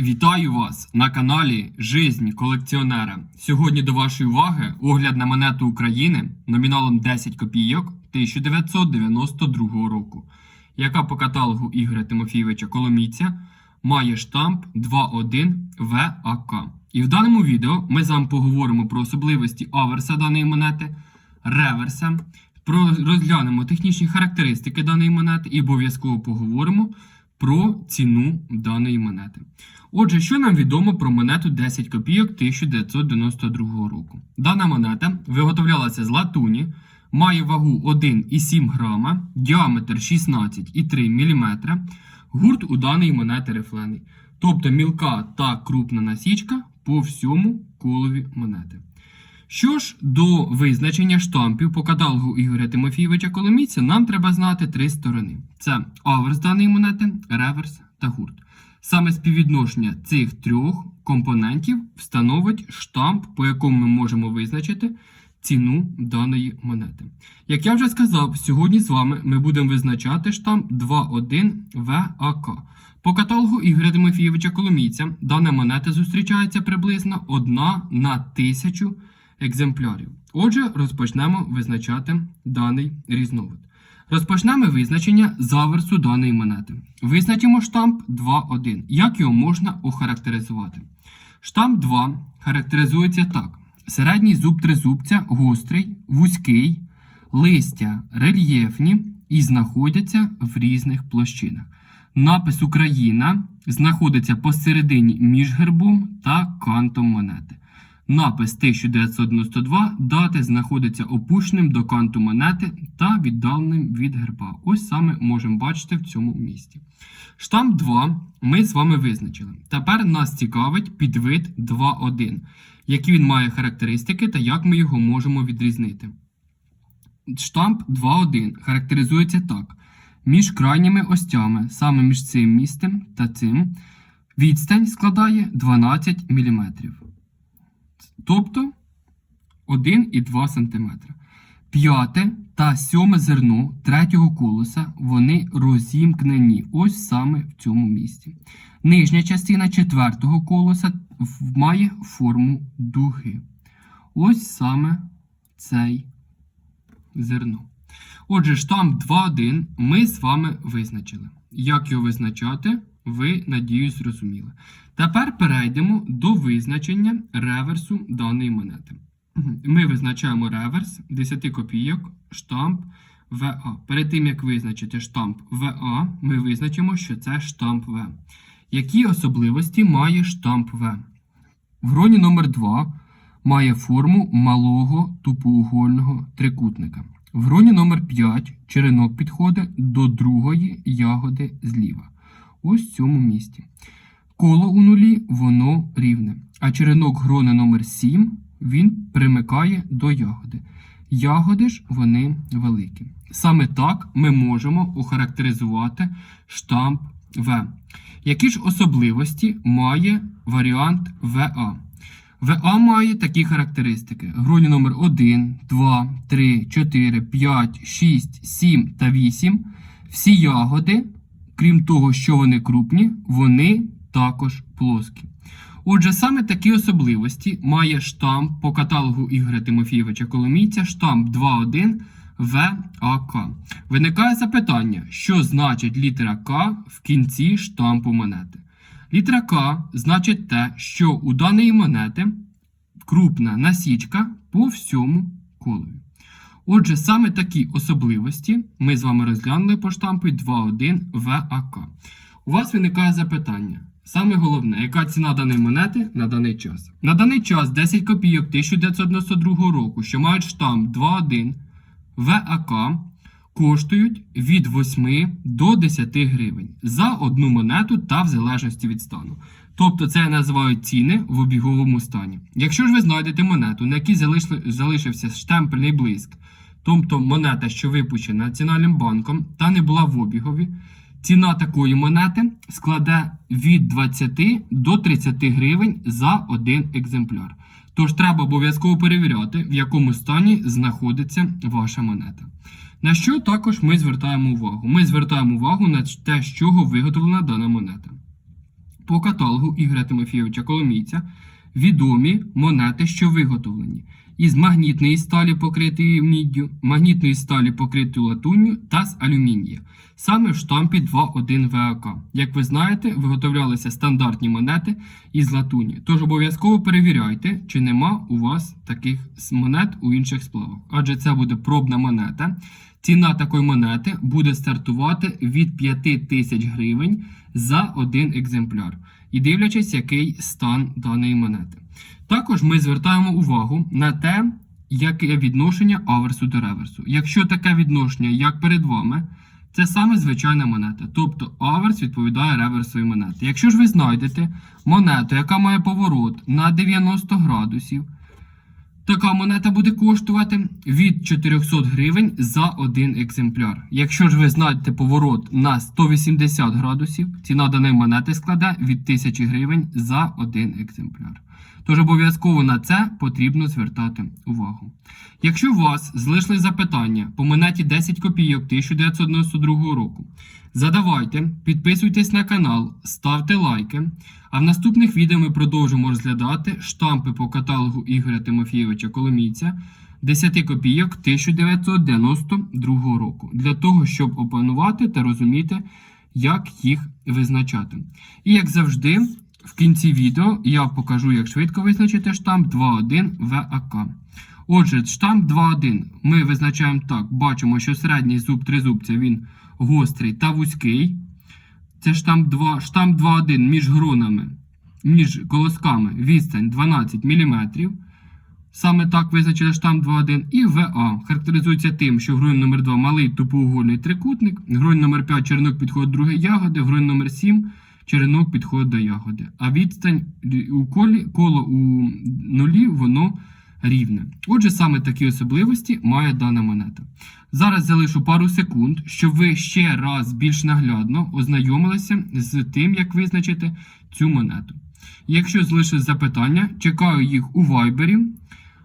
Вітаю вас на каналі Жизнь колекціонера. Сьогодні до вашої уваги огляд на монету України номіналом 10 копійок 1992 року, яка по каталогу Ігоря Тимофійовича Коломійця має штамп 2.1 ВАК. І в даному відео ми з вами поговоримо про особливості аверса даної монети, реверса, про розглянемо технічні характеристики даної монети і обов'язково поговоримо про ціну даної монети. Отже, що нам відомо про монету 10 копійок 1992 року? Дана монета виготовлялася з латуні, має вагу 1,7 грама, діаметр 16,3 мм, гурт у даної монети рифлений, тобто мілка та крупна насічка по всьому колові монети. Що ж до визначення штампів по каталогу Ігоря Тимофійовича Коломійця, нам треба знати три сторони: це аверс даної монети, реверс та гурт. Саме співвідношення цих трьох компонентів встановить штамп, по якому ми можемо визначити ціну даної монети. Як я вже сказав, сьогодні з вами ми будемо визначати штамп 2.1 ВАК. По каталогу Ігоря Тимофійовича Коломійця дана монета зустрічається приблизно 1 на тисячу екземплярів. Отже, розпочнемо визначати даний різновид. Розпочнемо визначення заверсу даної монети. Визначимо штамп 2.1. Як його можна охарактеризувати? Штамп 2 характеризується так: середній зуб тризубця гострий, вузький, листя рельєфні і знаходяться в різних площинах. Напис Україна знаходиться посередині між гербом та кантом монети. Напис 1992 дати знаходиться опущеним до канту монети та віддаленим від герба. Ось саме можемо бачити в цьому місці. Штамп 2 ми з вами визначили. Тепер нас цікавить підвид 2.1, які він має характеристики та як ми його можемо відрізнити. Штамп 2.1 характеризується так. Між крайніми остями, саме між цим місцем та цим, відстань складає 12 мм тобто 1,2 см. П'яте та сьоме зерно третього колеса вони розімкнені ось саме в цьому місці. Нижня частина четвертого колеса в- має форму дуги. Ось саме цей зерно. Отже, штамп 2.1 ми з вами визначили. Як його визначати, ви, надіюсь, зрозуміли. Тепер перейдемо до визначення реверсу даної монети. Ми визначаємо реверс 10 копійок, штамп ВА. Перед тим, як визначити штамп ВА, ми визначимо, що це штамп В. Які особливості має штамп В? В гроні номер 2 має форму малого тупоугольного трикутника. В гроні номер 5 черенок підходить до другої ягоди зліва. Ось в цьому місці. Коло у нулі воно рівне, а черенок грони номер 7 він примикає до ягоди. Ягоди ж вони великі. Саме так ми можемо охарактеризувати штамп В. Які ж особливості має варіант ВА? ВА має такі характеристики: гроні номер 1, 2, 3, 4, 5, 6, 7 та 8. Всі ягоди, крім того, що вони крупні, вони також плоскі. Отже, саме такі особливості має штамп по каталогу Ігоря Тимофійовича Коломійця, штамп 2.1 ВАК. Виникає запитання, що значить літера К в кінці штампу монети. Літера К значить те, що у даної монети крупна насічка по всьому колові. Отже, саме такі особливості ми з вами розглянули по штампу 2.1 ВАК. У вас виникає запитання. Саме головне, яка ціна даної монети на даний час? На даний час 10 копійок 1992 року, що мають штамп 2.1 ВАК, коштують від 8 до 10 гривень за одну монету та в залежності від стану. Тобто це називають ціни в обіговому стані. Якщо ж ви знайдете монету, на якій залишився штемпельний блиск, тобто монета, що випущена Національним банком та не була в обігові, ціна такої монети складе від 20 до 30 гривень за один екземпляр. Тож треба обов'язково перевіряти, в якому стані знаходиться ваша монета. На що також ми звертаємо увагу? Ми звертаємо увагу на те, з чого виготовлена дана монета. по каталогу Ігоря Тимофійовича Коломійця відомі монети, що виготовлені із магнітної сталі, покритої міддю, магнітної сталі, покритої латунню та з алюмінія, саме в штампі 2.1 ВАК. Як ви знаєте, виготовлялися стандартні монети із латуні. Тож обов'язково перевіряйте, чи нема у вас таких монет у інших сплавах. Адже це буде пробна монета. Ціна такої монети буде стартувати від 5 тисяч гривень за один екземпляр, і дивлячись, який стан даної монети. Також ми звертаємо увагу на те, яке відношення аверсу до реверсу. Якщо таке відношення, як перед вами, це саме звичайна монета. Тобто аверс відповідає реверсовій монеті. Якщо ж ви знайдете монету, яка має поворот на 90 градусів, така монета буде коштувати від 400 гривень за один екземпляр. Якщо ж ви знаєте поворот на 180 градусів, ціна даної монети складе від 1000 гривень за один екземпляр. Тож обов'язково на це потрібно звертати увагу. Якщо у вас залишили запитання по монеті 10 копійок 1992 року, задавайте, підписуйтесь на канал, ставте лайки. А в наступних відео ми продовжимо розглядати штампи по каталогу Ігоря Тимофійовича Коломійця 10 копійок 1992 року для того, щоб опанувати та розуміти, як їх визначати. І як завжди, в кінці відео я покажу, як швидко визначити штамп 2.1 ВАК. Отже, штамп 2.1 ми визначаємо так: бачимо, що середній зуб тризубця він гострий та вузький. Це штамп 2, штамп 2.1 між гронами, між колосками відстань 12 мм. Саме так визначили штамп 2.1. І ВА характеризується тим, що гронь номер 2 малий тупоугольний трикутник, гронь номер 5 черенок підходить до другої ягоди, гронь номер 7 черенок підходить до ягоди. А відстань у колі, коло у нулі воно рівне. Отже, саме такі особливості має дана монета. Зараз залишу пару секунд, щоб ви ще раз більш наглядно ознайомилися з тим, як визначити цю монету. Якщо залишились запитання, чекаю їх у вайбері,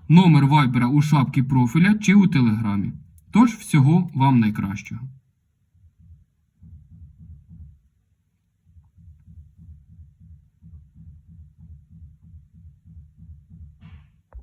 номер вайбера у шапці профіля чи у телеграмі. Тож всього вам найкращого.